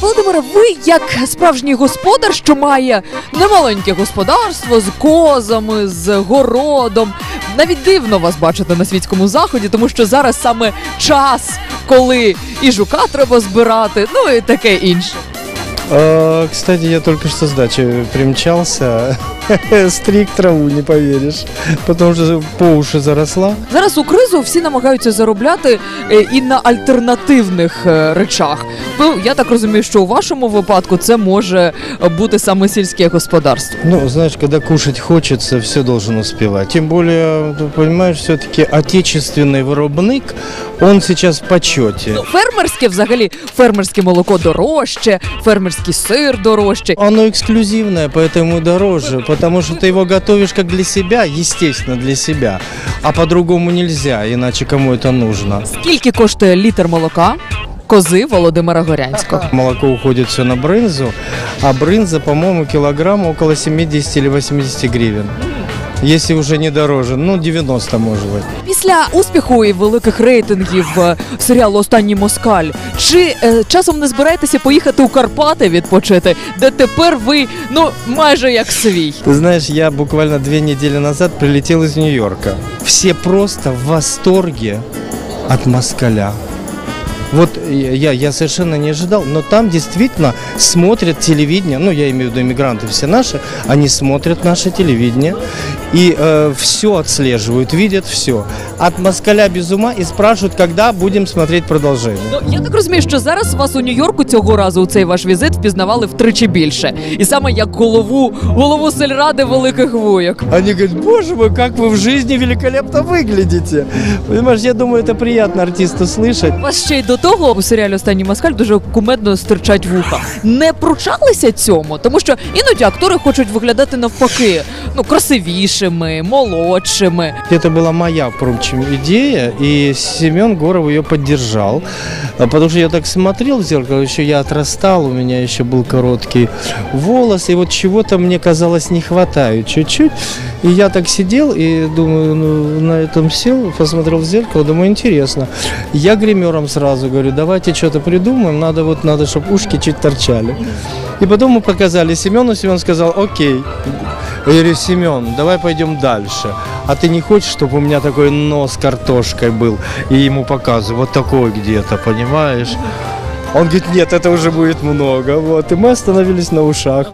Володимире, ви як справжній господар, що має немаленьке господарство з козами, з городом. Навіть дивно вас бачити на світському заході, тому що зараз саме час, коли і жука треба збирати, ну і таке інше. А, Кстати, я только что с дачи примчался. Стриг траву, не поверишь. Потому что по уши заросла. Зараз у кризу всі намагаються заробляти е, і на альтернативних е, речах. Ну я так розумію, що у вашому випадку це може е, бути саме сільське господарство. Ну, знаешь, когда кушать хочется, все должен успевать. Тем более, ты понимаешь, все-таки отечественный вырубник, он сейчас в почете. Ну, фермерське взагалі фермерське молоко дорожче, фермерський сир дорожче. Оно эксклюзивное, поэтому и дороже, потому что ты его готовишь как для себя, естественно, для себя. А по-другому нельзя, иначе кому это нужно. Скільки коштує літр молока? Кози Володимира Горянського. Молоко уходит все на брынзу, а брынза, по-моему, килограмм около 70 или 80 гривен. Если уже не дороже, ну 90 может быть. Після успіху і великих рейтингів е, серіалу Останній москаль. Чи е, часом не збираєтеся поїхати у Карпати відпочити, де тепер ви ну майже як свій? Ты знаешь, я буквально две недели назад прилетел из Нью-Йорка. Все просто в восторге от москаля. Вот я, я совершенно не ожидал, но там действительно смотрят телевидение, ну я имею в виду иммигранты все наши, они смотрят наше телевидение и все отслеживают, видят все. От москаля без ума и спрашивают, когда будем смотреть продолжение. Ну я так розумію, що зараз вас у Нью-Йорку цього разу у цей ваш візит впізнавали втричі більше, і саме як голову голову сельради великих вуйок. Они говорят, боже мой, как вы в жизни великолепно выглядите. Понимаешь, я думаю, это приятно артисту слышать. Вас ще й до того у серіалі Останній москаль дуже кумедно стирчать вуха. Не пручалися цьому, тому що іноді актори хочуть виглядати навпаки, Ну красивішими, молодшими. Это была моя, впрочем, идея, и Семен Горов ее поддержал. А Потому что я так смотрел в зеркало, еще я отрастал, у меня еще был короткий волос, и вот чего-то мне казалось не хватает чуть-чуть. И я так сидел и думаю, ну, на этом сел, посмотрел в зеркало, думаю, интересно. Я гримером сразу говорю, давайте что-то придумаем, надо вот, надо, чтобы ушки чуть торчали. И потом мы показали Семену, Семен сказал, окей. Я говорю, Семен, давай пойдем дальше. А ты не хочешь, чтобы у меня такой нос картошкой был? И ему показываю, вот такой где-то, понимаешь? Он говорит, нет, это уже будет много. Вот. И мы остановились на ушах.